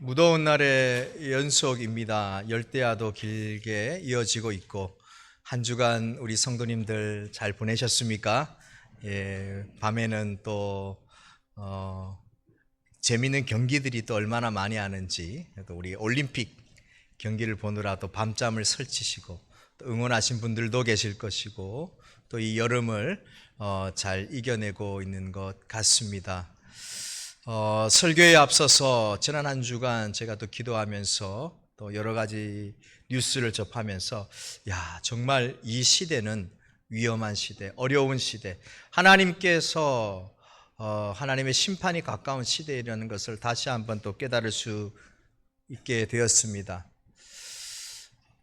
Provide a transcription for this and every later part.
무더운 날의 연속입니다. 열대야도 길게 이어지고 있고 한 주간 우리 성도님들 잘 보내셨습니까? 예, 밤에는 또 어, 재미있는 경기들이 또 얼마나 많이 하는지 또 우리 올림픽 경기를 보느라 또 밤잠을 설치시고 또 응원하신 분들도 계실 것이고 또 이 여름을 어, 잘 이겨내고 있는 것 같습니다. 어, 설교에 앞서서 지난 한 주간 제가 또 기도하면서 또 여러 가지 뉴스를 접하면서 야 정말 이 시대는 위험한 시대, 어려운 시대, 하나님께서 어, 하나님의 심판이 가까운 시대라는 것을 다시 한번 또 깨달을 수 있게 되었습니다.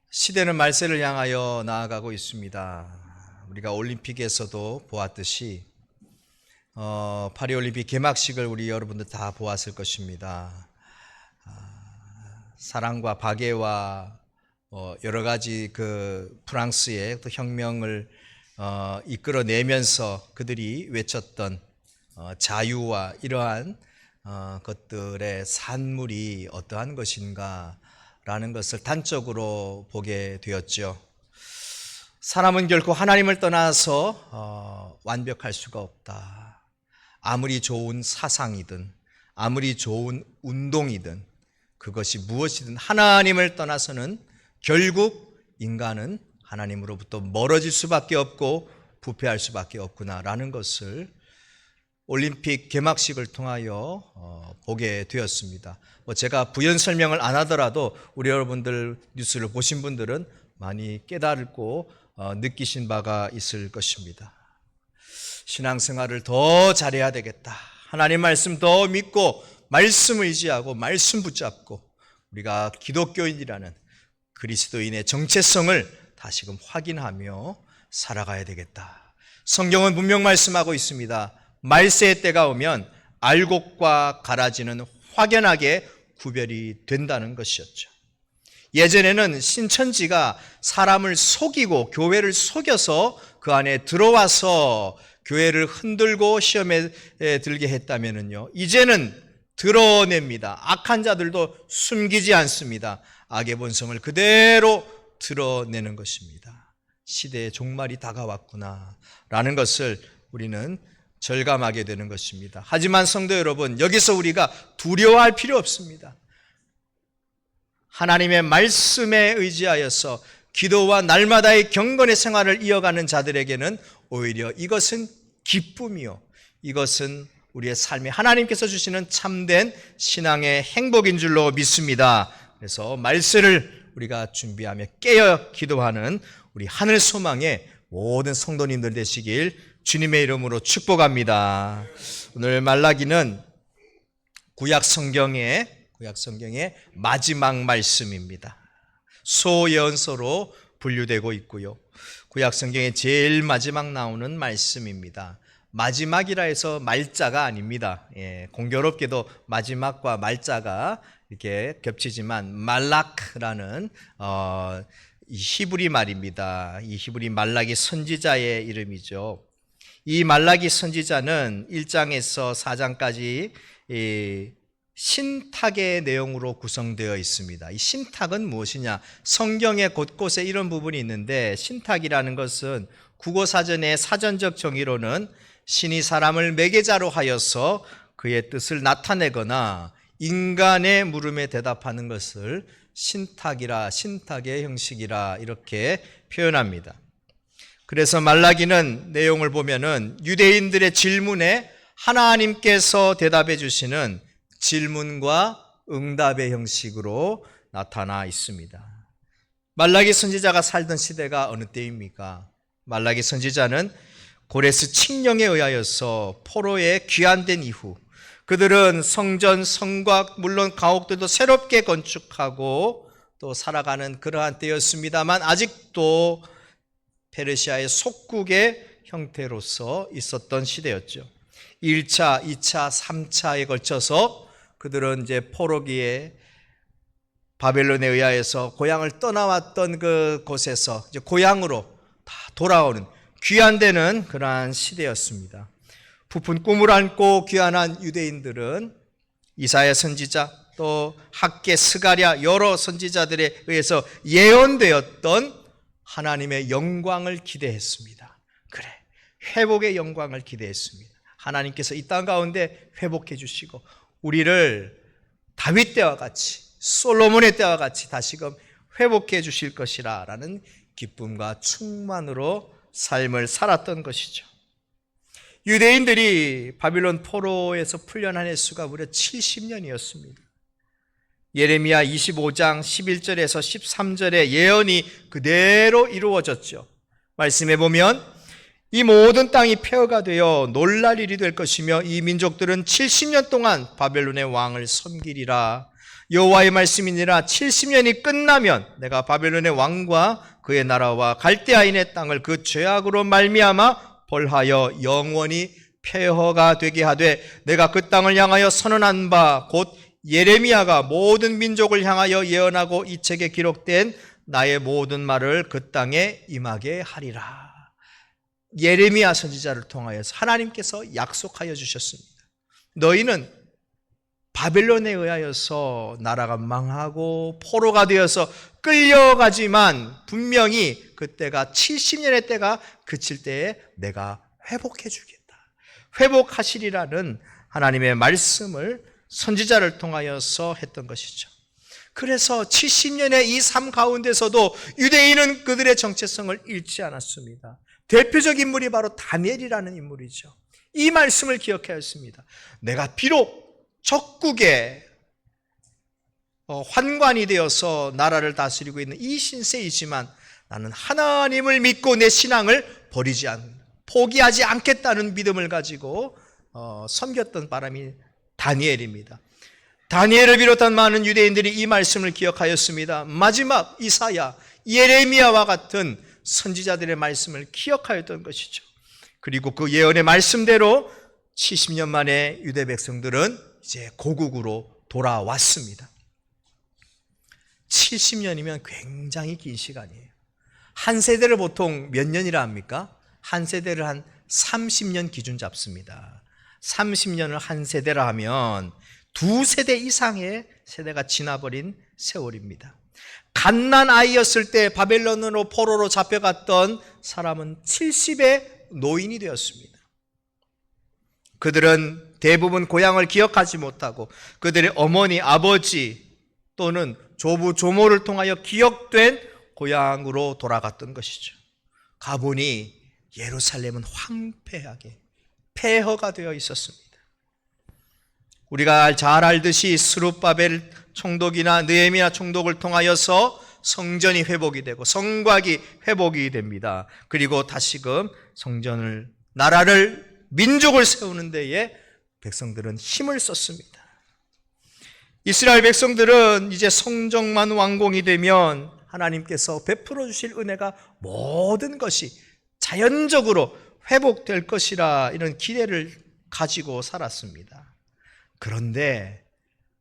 시대는 말세를 향하여 나아가고 있습니다. 우리가 올림픽에서도 보았듯이 어, 파리올림픽 개막식을 우리 여러분들 다 보았을 것입니다. 아, 사랑과 박애와 어, 여러 가지 그 프랑스의 또 혁명을 어, 이끌어내면서 그들이 외쳤던 어, 자유와 이러한 어, 것들의 산물이 어떠한 것인가라는 것을 단적으로 보게 되었죠. 사람은 결코 하나님을 떠나서 어, 완벽할 수가 없다. 아무리 좋은 사상이든 아무리 좋은 운동이든 그것이 무엇이든 하나님을 떠나서는 결국 인간은 하나님으로부터 멀어질 수밖에 없고 부패할 수밖에 없구나라는 것을 올림픽 개막식을 통하여 어, 보게 되었습니다. 뭐 제가 부연 설명을 안 하더라도 우리 여러분들 뉴스를 보신 분들은 많이 깨달고 어, 느끼신 바가 있을 것입니다. 신앙생활을 더 잘해야 되겠다. 하나님 말씀 더 믿고 말씀 의지하고 말씀 붙잡고 우리가 기독교인이라는 그리스도인의 정체성을 다시금 확인하며 살아가야 되겠다. 성경은 분명 말씀하고 있습니다. 말세의 때가 오면 알곡과 가라지는 확연하게 구별이 된다는 것이었죠. 예전에는 신천지가 사람을 속이고 교회를 속여서 그 안에 들어와서 교회를 흔들고 시험에 들게 했다면요. 이제는 드러냅니다. 악한 자들도 숨기지 않습니다. 악의 본성을 그대로 드러내는 것입니다. 시대의 종말이 다가왔구나. 라는 것을 우리는 절감하게 되는 것입니다. 하지만 성도 여러분, 여기서 우리가 두려워할 필요 없습니다. 하나님의 말씀에 의지하여서 기도와 날마다의 경건의 생활을 이어가는 자들에게는 오히려 이것은 기쁨이요. 이것은 우리의 삶에 하나님께서 주시는 참된 신앙의 행복인 줄로 믿습니다. 그래서 말씀을 우리가 준비하며 깨어 기도하는 우리 하늘 소망의 모든 성도님들 되시길 주님의 이름으로 축복합니다. 오늘 말라기는 구약 성경의 구약 성경의 마지막 말씀입니다. 소연서로 분류되고 있고요. 구약 성경의 제일 마지막 나오는 말씀입니다. 마지막이라 해서 말자가 아닙니다. 예, 공교롭게도 마지막과 말자가 이렇게 겹치지만 말락라는 어, 히브리 말입니다. 이 히브리 말락이 선지자의 이름이죠. 이 말라기 선지자는 1장에서 4장까지 신탁의 내용으로 구성되어 있습니다. 이 신탁은 무엇이냐? 성경의 곳곳에 이런 부분이 있는데 신탁이라는 것은 국어 사전의 사전적 정의로는 신이 사람을 매개자로 하여서 그의 뜻을 나타내거나 인간의 물음에 대답하는 것을 신탁이라 신탁의 형식이라 이렇게 표현합니다. 그래서 말라기는 내용을 보면은 유대인들의 질문에 하나님께서 대답해 주시는 질문과 응답의 형식으로 나타나 있습니다. 말라기 선지자가 살던 시대가 어느 때입니까? 말라기 선지자는 고레스 칙령에 의하여서 포로에 귀환된 이후 그들은 성전, 성곽, 물론 가옥들도 새롭게 건축하고 또 살아가는 그러한 때였습니다만 아직도 페르시아의 속국의 형태로서 있었던 시대였죠. 1차, 2차, 3차에 걸쳐서 그들은 이제 포로기에 바벨론에 의하여서 고향을 떠나왔던 그 곳에서 이제 고향으로 다 돌아오는 귀환되는 그러한 시대였습니다. 부푼 꿈을 안고 귀환한 유대인들은 이사야 선지자, 또 학계 스가랴 여러 선지자들에 의해서 예언되었던 하나님의 영광을 기대했습니다. 그래. 회복의 영광을 기대했습니다. 하나님께서 이 땅 가운데 회복해 주시고 우리를 다윗 때와 같이 솔로몬의 때와 같이 다시금 회복해 주실 것이라라는 기쁨과 충만으로 삶을 살았던 것이죠. 유대인들이 바빌론 포로에서 풀려난 횟수가 무려 70년이었습니다. 예레미야 25장 11절에서 13절의 예언이 그대로 이루어졌죠. 말씀해 보면 이 모든 땅이 폐허가 되어 놀랄 일이 될 것이며 이 민족들은 70년 동안 바벨론의 왕을 섬기리라. 여호와의 말씀이니라 70년이 끝나면 내가 바벨론의 왕과 그의 나라와 갈대아인의 땅을 그 죄악으로 말미암아 벌하여 영원히 폐허가 되게 하되 내가 그 땅을 향하여 선언한 바 곧 예레미야가 모든 민족을 향하여 예언하고 이 책에 기록된 나의 모든 말을 그 땅에 임하게 하리라. 예레미야 선지자를 통하여서 하나님께서 약속하여 주셨습니다. 너희는 바벨론에 의하여서 나라가 망하고 포로가 되어서 끌려가지만 분명히 그때가 70년의 때가 그칠 때에 내가 회복해 주겠다. 회복하시리라는 하나님의 말씀을 선지자를 통하여서 했던 것이죠. 그래서 70년의 이 삶 가운데서도 유대인은 그들의 정체성을 잃지 않았습니다. 대표적 인물이 바로 다니엘이라는 인물이죠. 이 말씀을 기억하였습니다. 내가 비록 적국의 어, 환관이 되어서 나라를 다스리고 있는 이 신세이지만 나는 하나님을 믿고 내 신앙을 버리지 않, 포기하지 않겠다는 믿음을 가지고 어, 섬겼던 바람이 다니엘입니다. 다니엘을 비롯한 많은 유대인들이 이 말씀을 기억하였습니다. 마지막 이사야, 예레미야와 같은 선지자들의 말씀을 기억하였던 것이죠. 그리고 그 예언의 말씀대로 70년 만에 유대 백성들은 이제 고국으로 돌아왔습니다. 70년이면 굉장히 긴 시간이에요. 한 세대를 보통 몇 년이라 합니까? 한 세대를 한 30년 기준 잡습니다. 30년을 한 세대라 하면 두 세대 이상의 세대가 지나버린 세월입니다. 갓난 아이였을 때 바벨론으로 포로로 잡혀갔던 사람은 70의 노인이 되었습니다. 그들은 대부분 고향을 기억하지 못하고 그들의 어머니, 아버지 또는 조부, 조모를 통하여 기억된 고향으로 돌아갔던 것이죠. 가보니 예루살렘은 황폐하게 폐허가 되어 있었습니다. 우리가 잘 알듯이 스룹바벨 총독이나 느헤미야 총독을 통하여서 성전이 회복이 되고 성곽이 회복이 됩니다. 그리고 다시금 성전을 나라를 민족을 세우는 데에 백성들은 힘을 썼습니다. 이스라엘 백성들은 이제 성정만 완공이 되면 하나님께서 베풀어 주실 은혜가 모든 것이 자연적으로 회복될 것이라 이런 기대를 가지고 살았습니다. 그런데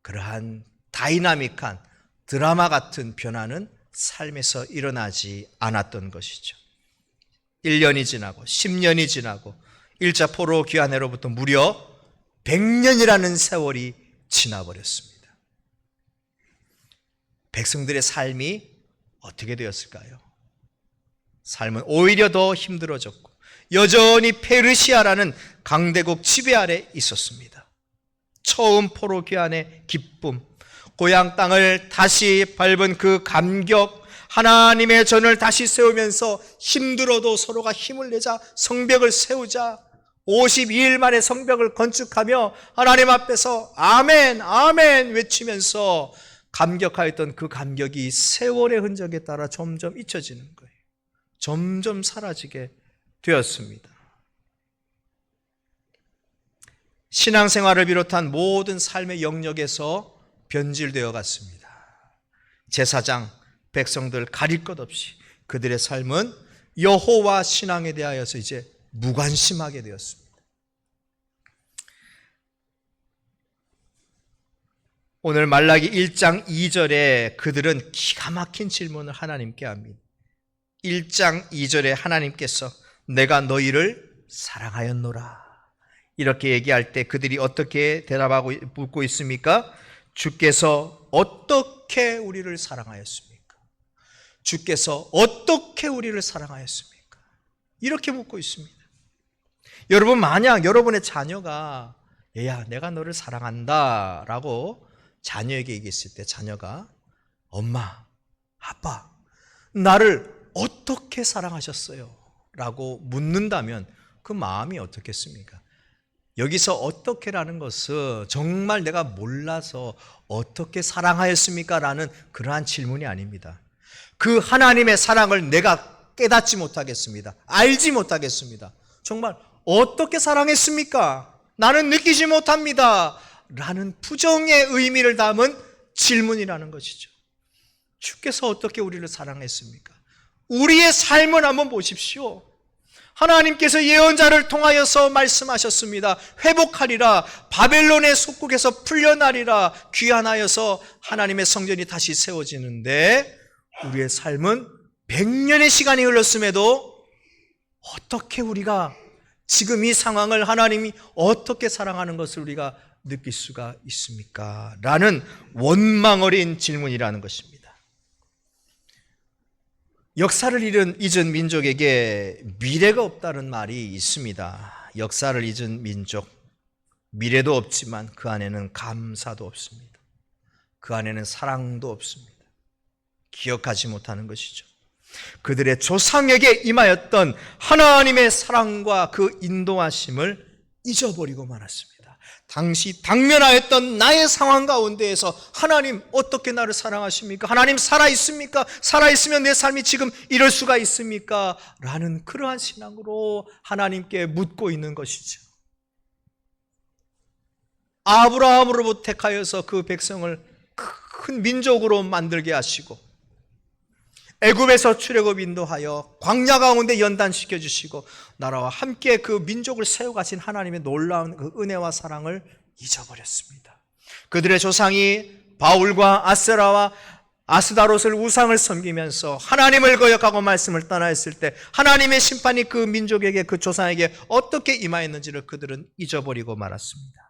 그러한 다이나믹한 드라마 같은 변화는 삶에서 일어나지 않았던 것이죠. 1년이 지나고 10년이 지나고 일자 포로 귀환해로부터 무려 100년이라는 세월이 지나버렸습니다. 백성들의 삶이 어떻게 되었을까요? 삶은 오히려 더 힘들어졌고 여전히 페르시아라는 강대국 지배 아래 있었습니다. 처음 포로 귀환의 기쁨, 고향 땅을 다시 밟은 그 감격, 하나님의 전을 다시 세우면서 힘들어도 서로가 힘을 내자 성벽을 세우자 52일 만에 성벽을 건축하며 하나님 앞에서 아멘, 아멘 외치면서 감격하였던 그 감격이 세월의 흔적에 따라 점점 잊혀지는 거예요. 점점 사라지게 되었습니다. 신앙생활을 비롯한 모든 삶의 영역에서 변질되어 갔습니다. 제사장, 백성들 가릴 것 없이 그들의 삶은 여호와 신앙에 대하여서 이제 무관심하게 되었습니다. 오늘 말라기 1장 2절에 그들은 기가 막힌 질문을 하나님께 합니다. 1장 2절에 하나님께서 내가 너희를 사랑하였노라. 이렇게 얘기할 때 그들이 어떻게 대답하고 묻고 있습니까? 주께서 어떻게 우리를 사랑하였습니까? 주께서 어떻게 우리를 사랑하였습니까? 이렇게 묻고 있습니다. 여러분, 만약 여러분의 자녀가 얘야, 내가 너를 사랑한다 라고 자녀에게 얘기했을 때 자녀가 엄마, 아빠, 나를 어떻게 사랑하셨어요? 라고 묻는다면 그 마음이 어떻겠습니까? 여기서 어떻게라는 것은 정말 내가 몰라서 어떻게 사랑하였습니까? 라는 그러한 질문이 아닙니다. 그 하나님의 사랑을 내가 깨닫지 못하겠습니다. 알지 못하겠습니다. 정말 어떻게 사랑했습니까? 나는 느끼지 못합니다. 라는 부정의 의미를 담은 질문이라는 것이죠. 주께서 어떻게 우리를 사랑했습니까? 우리의 삶을 한번 보십시오. 하나님께서 예언자를 통하여서 말씀하셨습니다. 회복하리라. 바벨론의 속국에서 풀려나리라. 귀환하여서 하나님의 성전이 다시 세워지는데 우리의 삶은 100년의 시간이 흘렀음에도 어떻게 우리가 지금 이 상황을 하나님이 어떻게 사랑하는 것을 우리가 느낄 수가 있습니까? 라는 원망 어린 질문이라는 것입니다. 역사를 잃은 잊은 민족에게 미래가 없다는 말이 있습니다. 역사를 잊은 민족, 미래도 없지만 그 안에는 감사도 없습니다. 그 안에는 사랑도 없습니다. 기억하지 못하는 것이죠. 그들의 조상에게 임하였던 하나님의 사랑과 그 인도하심을 잊어버리고 말았습니다. 당시 당면하였던 나의 상황 가운데에서 하나님 어떻게 나를 사랑하십니까? 하나님 살아 있습니까? 살아 있으면 내 삶이 지금 이럴 수가 있습니까? 라는 그러한 신앙으로 하나님께 묻고 있는 것이죠. 아브라함으로부터 택하여서 그 백성을 큰 민족으로 만들게 하시고 애굽에서 출애굽 인도하여 광야 가운데 연단시켜 주시고 나라와 함께 그 민족을 세워 가신 하나님의 놀라운 그 은혜와 사랑을 잊어버렸습니다. 그들의 조상이 바울과 아세라와 아스다롯을 우상을 섬기면서 하나님을 거역하고 말씀을 떠나했을 때 하나님의 심판이 그 민족에게 그 조상에게 어떻게 임하였는지를 그들은 잊어버리고 말았습니다.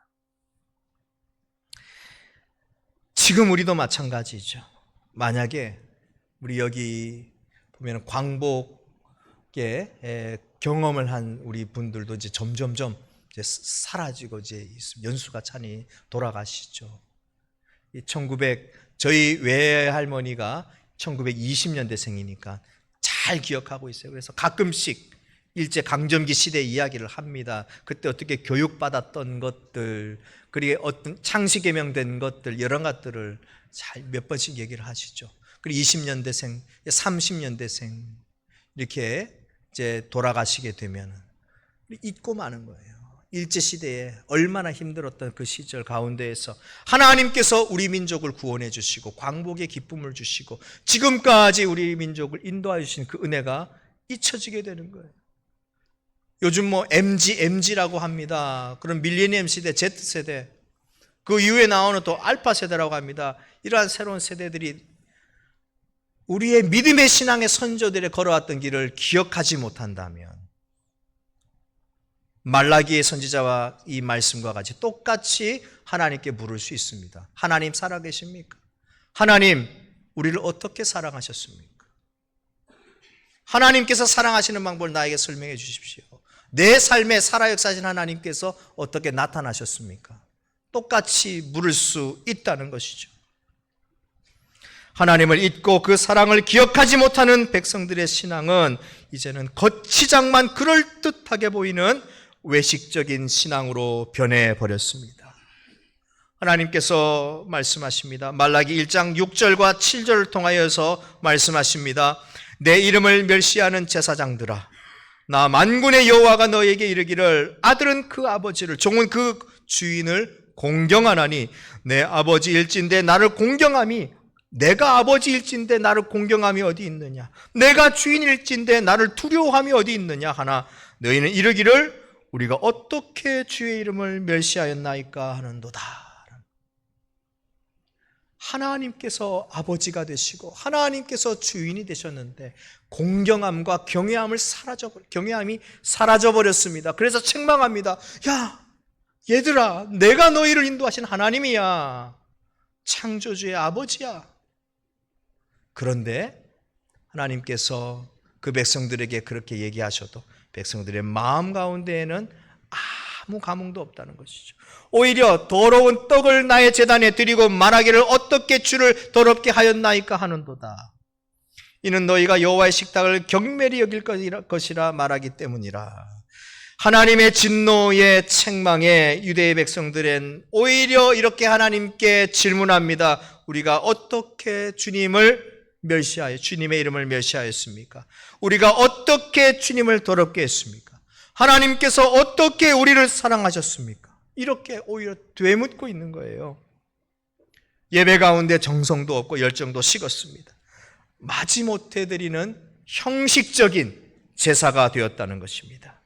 지금 우리도 마찬가지죠. 만약에 우리 여기 보면 광복에 에, 경험을 한 우리 분들도 이제 점점점 이제 사라지고 이제 연수가 차니 돌아가시죠. 1900 저희 외할머니가 1920년대 생이니까 잘 기억하고 있어요. 그래서 가끔씩 일제 강점기 시대 이야기를 합니다. 그때 어떻게 교육받았던 것들, 그리고 어떤 창시 개명된 것들 여러 것들을 잘 몇 번씩 얘기를 하시죠. 그리고 20년대생, 30년대생 이렇게 이제 돌아가시게 되면 잊고 마는 거예요. 일제 시대에 얼마나 힘들었던 그 시절 가운데에서 하나님께서 우리 민족을 구원해 주시고 광복의 기쁨을 주시고 지금까지 우리 민족을 인도하여 주신 그 은혜가 잊혀지게 되는 거예요. 요즘 뭐 MG, MG라고 합니다. 그런 밀레니엄 시대, Z 세대. 그 이후에 나오는 또 알파 세대라고 합니다. 이러한 새로운 세대들이 우리의 믿음의 신앙의 선조들의 걸어왔던 길을 기억하지 못한다면 말라기의 선지자와 이 말씀과 같이 똑같이 하나님께 물을 수 있습니다. 하나님 살아계십니까? 하나님 우리를 어떻게 사랑하셨습니까? 하나님께서 사랑하시는 방법을 나에게 설명해 주십시오. 내 삶에 살아 역사하신 하나님께서 어떻게 나타나셨습니까? 똑같이 물을 수 있다는 것이죠. 하나님을 잊고 그 사랑을 기억하지 못하는 백성들의 신앙은 이제는 거치장만 그럴듯하게 보이는 외식적인 신앙으로 변해 버렸습니다. 하나님께서 말씀하십니다. 말라기 1장 6절과 7절을 통하여서 말씀하십니다. 내 이름을 멸시하는 제사장들아 나 만군의 여호와가 너에게 이르기를 아들은 그 아버지를 종은 그 주인을 공경하나니 내 아버지 일진데 나를 공경함이 내가 아버지일진데 나를 공경함이 어디 있느냐? 내가 주인일진데 나를 두려워함이 어디 있느냐? 하나 너희는 이르기를 우리가 어떻게 주의 이름을 멸시하였나이까 하는도다. 하나님께서 아버지가 되시고 하나님께서 주인이 되셨는데 공경함과 경외함을 사라져 경외함이 사라져 버렸습니다. 그래서 책망합니다. 야, 얘들아, 내가 너희를 인도하신 하나님이야. 창조주의 아버지야. 그런데 하나님께서 그 백성들에게 그렇게 얘기하셔도 백성들의 마음 가운데에는 아무 감흥도 없다는 것이죠. 오히려 더러운 떡을 나의 재단에 드리고 말하기를 어떻게 주를 더럽게 하였나이까 하는도다. 이는 너희가 여호와의 식탁을 경멸히 여길 것이라 말하기 때문이라. 하나님의 진노의 책망에 유대의 백성들은 오히려 이렇게 하나님께 질문합니다. 우리가 어떻게 주님을 멸시하여 주님의 이름을 멸시하였습니까? 우리가 어떻게 주님을 더럽게 했습니까? 하나님께서 어떻게 우리를 사랑하셨습니까? 이렇게 오히려 되묻고 있는 거예요. 예배 가운데 정성도 없고 열정도 식었습니다. 마지못해 드리는 형식적인 제사가 되었다는 것입니다.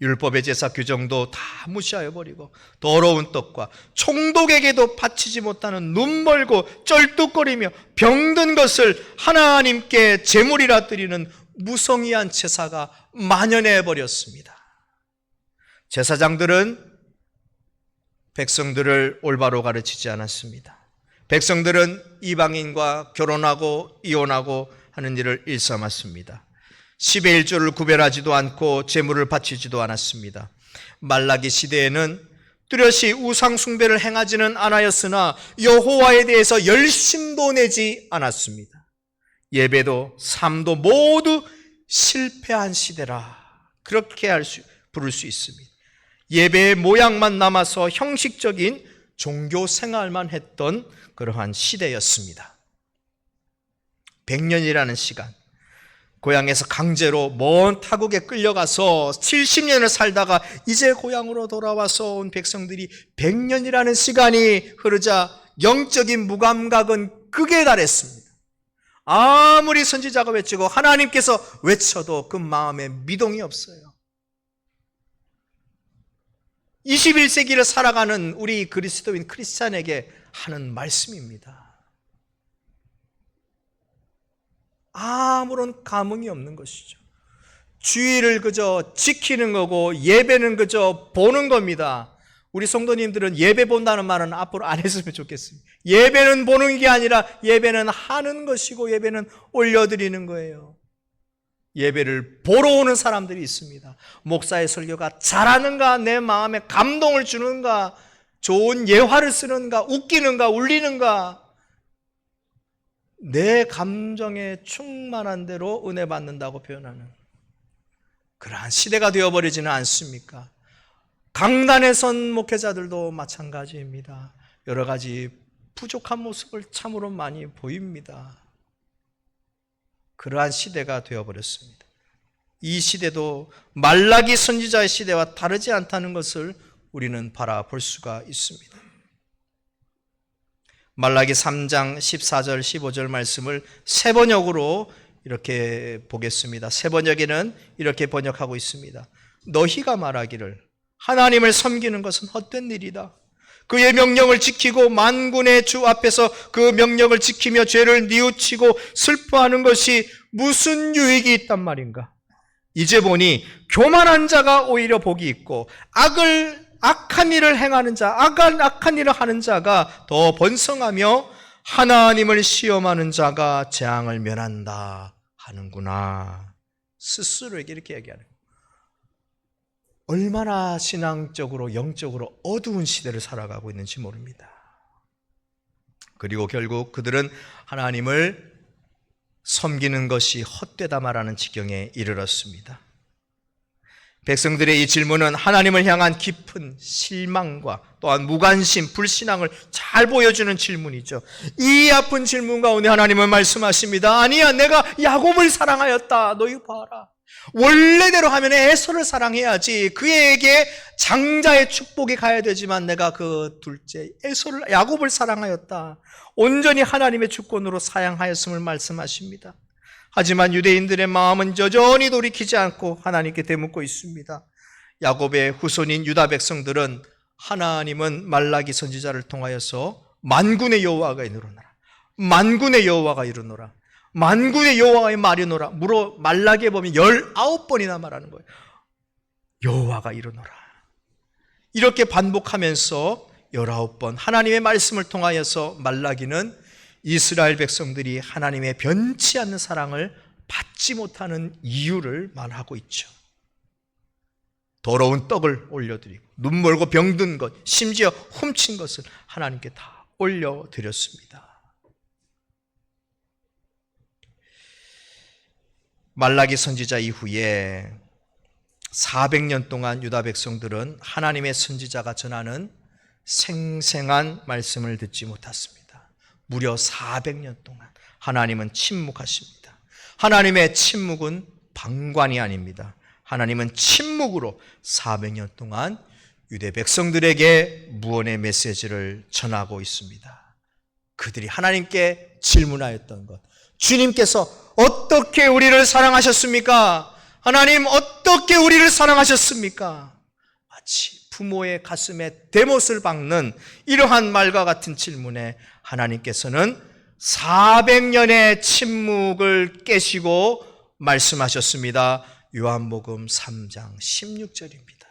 율법의 제사 규정도 다 무시하여 버리고 더러운 떡과 총독에게도 바치지 못하는 눈 멀고 쩔뚝거리며 병든 것을 하나님께 제물이라 드리는 무성의한 제사가 만연해 버렸습니다. 제사장들은 백성들을 올바로 가르치지 않았습니다. 백성들은 이방인과 결혼하고 이혼하고 하는 일을 일삼았습니다. 10의 1조를 구별하지도 않고 재물을 바치지도 않았습니다. 말라기 시대에는 뚜렷이 우상 숭배를 행하지는 않았으나 여호와에 대해서 열심도 내지 않았습니다. 예배도 삶도 모두 실패한 시대라 그렇게 할 수, 부를 수 있습니다. 예배의 모양만 남아서 형식적인 종교 생활만 했던 그러한 시대였습니다. 100년이라는 시간, 고향에서 강제로 먼 타국에 끌려가서 70년을 살다가 이제 고향으로 돌아와서 온 백성들이 100년이라는 시간이 흐르자 영적인 무감각은 극에 달했습니다. 아무리 선지자가 외치고 하나님께서 외쳐도 그 마음에 미동이 없어요. 21세기를 살아가는 우리 그리스도인 크리스찬에게 하는 말씀입니다. 아무런 감흥이 없는 것이죠. 주의를 그저 지키는 거고 예배는 그저 보는 겁니다. 우리 성도님들은 예배 본다는 말은 앞으로 안 했으면 좋겠습니다. 예배는 보는 게 아니라 예배는 하는 것이고 예배는 올려드리는 거예요. 예배를 보러 오는 사람들이 있습니다. 목사의 설교가 잘하는가, 내 마음에 감동을 주는가, 좋은 예화를 쓰는가, 웃기는가, 울리는가, 내 감정에 충만한 대로 은혜 받는다고 표현하는 그러한 시대가 되어버리지는 않습니까? 강단에 선 목회자들도 마찬가지입니다. 여러 가지 부족한 모습을 참으로 많이 보입니다. 그러한 시대가 되어버렸습니다. 이 시대도 말라기 선지자의 시대와 다르지 않다는 것을 우리는 바라볼 수가 있습니다. 말라기 3장 14절 15절 말씀을 세 번역으로 이렇게 보겠습니다. 세 번역에는 이렇게 번역하고 있습니다. 너희가 말하기를 하나님을 섬기는 것은 헛된 일이다. 그의 명령을 지키고 만군의 주 앞에서 그 명령을 지키며 죄를 뉘우치고 슬퍼하는 것이 무슨 유익이 있단 말인가? 이제 보니 교만한 자가 오히려 복이 있고 악을 악한 일을 행하는 자, 악한 악한 일을 하는 자가 더 번성하며 하나님을 시험하는 자가 재앙을 면한다 하는구나. 스스로에게 이렇게 얘기하는 얼마나 신앙적으로 영적으로 어두운 시대를 살아가고 있는지 모릅니다. 그리고 결국 그들은 하나님을 섬기는 것이 헛되다 말하는 지경에 이르렀습니다. 백성들의 이 질문은 하나님을 향한 깊은 실망과 또한 무관심, 불신앙을 잘 보여주는 질문이죠. 이 아픈 질문 가운데 하나님은 말씀하십니다. 아니야, 내가 야곱을 사랑하였다. 너희 봐라. 원래대로 하면 에서를 사랑해야지. 그에게 장자의 축복이 가야 되지만 내가 그 둘째 에서를 야곱을 사랑하였다. 온전히 하나님의 주권으로 사양하였음을 말씀하십니다. 하지만 유대인들의 마음은 여전히 돌이키지 않고 하나님께 대묻고 있습니다. 야곱의 후손인 유다 백성들은 하나님은 말라기 선지자를 통하여서 만군의 여호와가 이르노라. 만군의 여호와가 이르노라. 만군의 여호와의 말이노라. 물어 말라기에 보면 19번이나 말하는 거예요. 여호와가 이르노라. 이렇게 반복하면서 열아홉 번 하나님의 말씀을 통하여서 말라기는 이스라엘 백성들이 하나님의 변치 않는 사랑을 받지 못하는 이유를 말하고 있죠. 더러운 떡을 올려드리고 눈 멀고 병든 것 심지어 훔친 것을 하나님께 다 올려드렸습니다. 말라기 선지자 이후에 400년 동안 유다 백성들은 하나님의 선지자가 전하는 생생한 말씀을 듣지 못했습니다. 무려 400년 동안 하나님은 침묵하십니다. 하나님의 침묵은 방관이 아닙니다. 하나님은 침묵으로 400년 동안 유대 백성들에게 무언의 메시지를 전하고 있습니다. 그들이 하나님께 질문하였던 것. 주님께서 어떻게 우리를 사랑하셨습니까? 하나님 어떻게 우리를 사랑하셨습니까? 마치 부모의 가슴에 대못을 박는 이러한 말과 같은 질문에 하나님께서는 400년의 침묵을 깨시고 말씀하셨습니다. 요한복음 3장 16절입니다.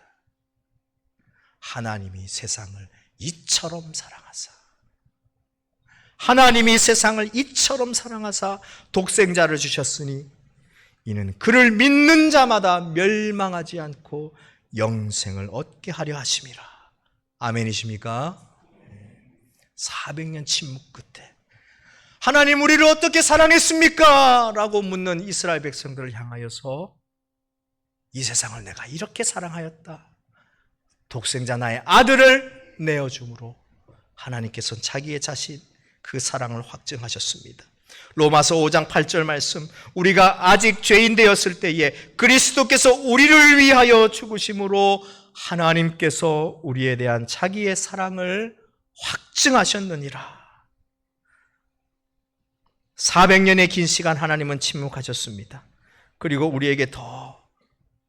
하나님이 세상을 이처럼 사랑하사 하나님이 세상을 이처럼 사랑하사 독생자를 주셨으니 이는 그를 믿는 자마다 멸망하지 않고 영생을 얻게 하려 하심이라. 아멘이십니까? 400년 침묵 끝에 하나님 우리를 어떻게 사랑했습니까? 라고 묻는 이스라엘 백성들을 향하여서 이 세상을 내가 이렇게 사랑하였다. 독생자 나의 아들을 내어줌으로 하나님께서는 자기의 자신 그 사랑을 확증하셨습니다. 로마서 5장 8절 말씀 우리가 아직 죄인 되었을 때에 그리스도께서 우리를 위하여 죽으심으로 하나님께서 우리에 대한 자기의 사랑을 확증하셨느니라. 400년의 긴 시간 하나님은 침묵하셨습니다. 그리고 우리에게 더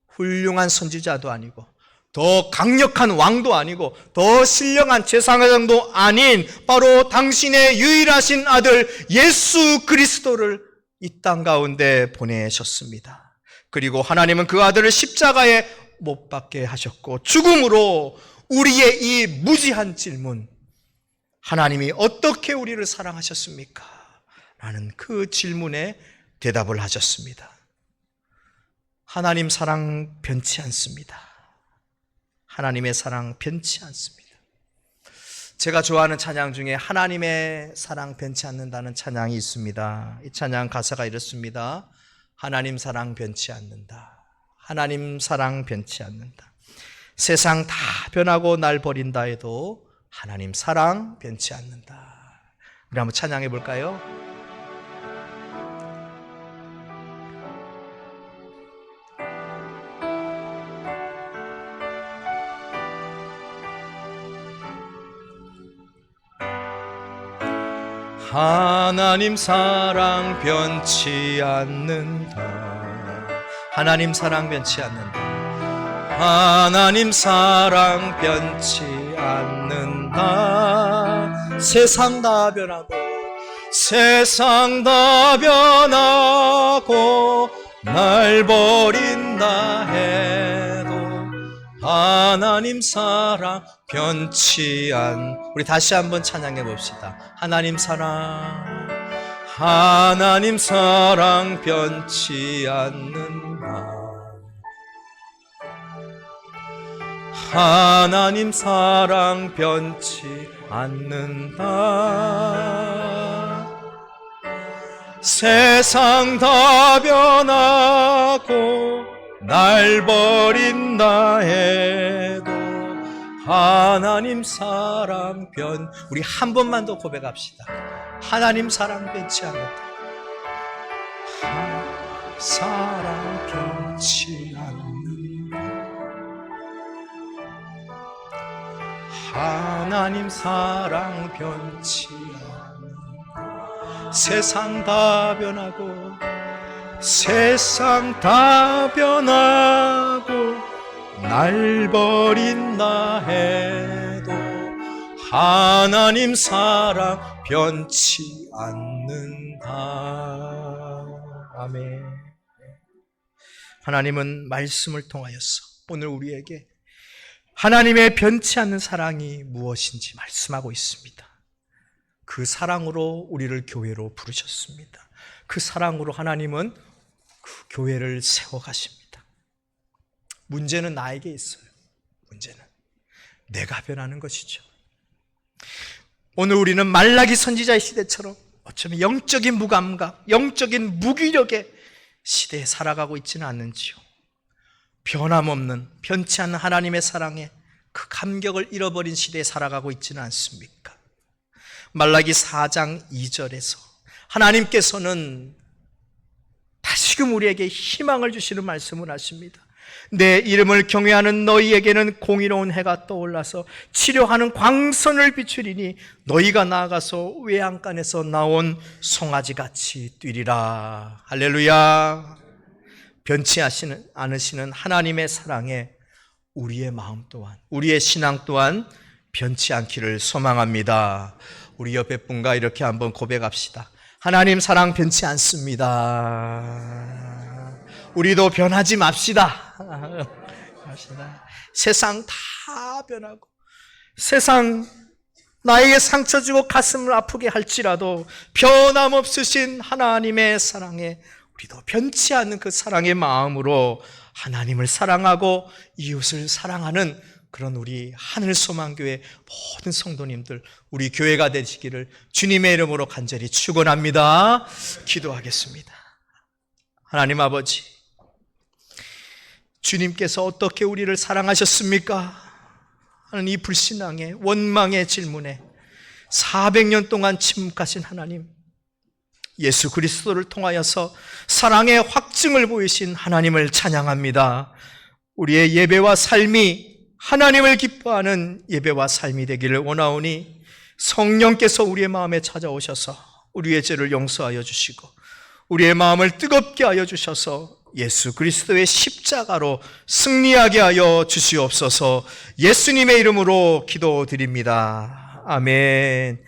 훌륭한 선지자도 아니고 더 강력한 왕도 아니고 더 신령한 제사장도 아닌 바로 당신의 유일하신 아들 예수 그리스도를 이 땅 가운데 보내셨습니다. 그리고 하나님은 그 아들을 십자가에 못 박게 하셨고 죽음으로 우리의 이 무지한 질문 하나님이 어떻게 우리를 사랑하셨습니까? 라는 그 질문에 대답을 하셨습니다. 하나님 사랑 변치 않습니다. 하나님의 사랑 변치 않습니다. 제가 좋아하는 찬양 중에 하나님의 사랑 변치 않는다는 찬양이 있습니다. 이 찬양 가사가 이렇습니다. 하나님 사랑 변치 않는다. 하나님 사랑 변치 않는다. 세상 다 변하고 날 버린다 해도 하나님 사랑 변치 않는다. 우리 한번 찬양해 볼까요? 하나님 사랑 변치 않는다. 하나님 사랑 변치 않는다. 하나님 사랑 변치 않는다. 세상 다 변하고 세상 다 변하고 날 버린다 해도 하나님 사랑 변치 않 우리 다시 한번 찬양해 봅시다. 하나님 사랑 하나님 사랑 변치 않는다. 하나님 사랑 변치 않는다. 세상 다 변하고 날 버린다 해도 하나님 사랑 변 우리 한 번만 더 고백합시다. 하나님 사랑 변치 않는다. 하- 사랑 변치 하나님 사랑 변치 않는다. 세상 다 변하고 세상 다 변하고 날 버린다 해도 하나님 사랑 변치 않는다. 아멘. 하나님은 말씀을 통하여서 오늘 우리에게 하나님의 변치 않는 사랑이 무엇인지 말씀하고 있습니다. 그 사랑으로 우리를 교회로 부르셨습니다. 그 사랑으로 하나님은 그 교회를 세워 가십니다. 문제는 나에게 있어요. 문제는 내가 변하는 것이죠. 오늘 우리는 말라기 선지자의 시대처럼 어쩌면 영적인 무감각, 영적인 무기력의 시대에 살아가고 있지는 않는지요. 변함없는 변치 않는 하나님의 사랑에 그 감격을 잃어버린 시대에 살아가고 있지는 않습니까? 말라기 4장 2절에서 하나님께서는 다시금 우리에게 희망을 주시는 말씀을 하십니다. 내 이름을 경외하는 너희에게는 공의로운 해가 떠올라서 치료하는 광선을 비추리니 너희가 나아가서 외양간에서 나온 송아지 같이 뛰리라. 할렐루야. 변치 않으시는 하나님의 사랑에 우리의 마음 또한 우리의 신앙 또한 변치 않기를 소망합니다. 우리 옆에 분과 이렇게 한번 고백합시다. 하나님 사랑 변치 않습니다. 우리도 변하지. 맙시다. 세상 다 변하고 세상 나에게 상처 주고 가슴을 아프게 할지라도 변함없으신 하나님의 사랑에 우리도 변치 않는 그 사랑의 마음으로 하나님을 사랑하고 이웃을 사랑하는 그런 우리 하늘 소망교회 모든 성도님들 우리 교회가 되시기를 주님의 이름으로 간절히 축원합니다. 기도하겠습니다. 하나님 아버지 주님께서 어떻게 우리를 사랑하셨습니까? 하는 이 불신앙의 원망의 질문에 400년 동안 침묵하신 하나님 예수 그리스도를 통하여서 사랑의 확증을 보이신 하나님을 찬양합니다. 우리의 예배와 삶이 하나님을 기뻐하는 예배와 삶이 되기를 원하오니 성령께서 우리의 마음에 찾아오셔서 우리의 죄를 용서하여 주시고 우리의 마음을 뜨겁게 하여 주셔서 예수 그리스도의 십자가로 승리하게 하여 주시옵소서 예수님의 이름으로 기도드립니다. 아멘.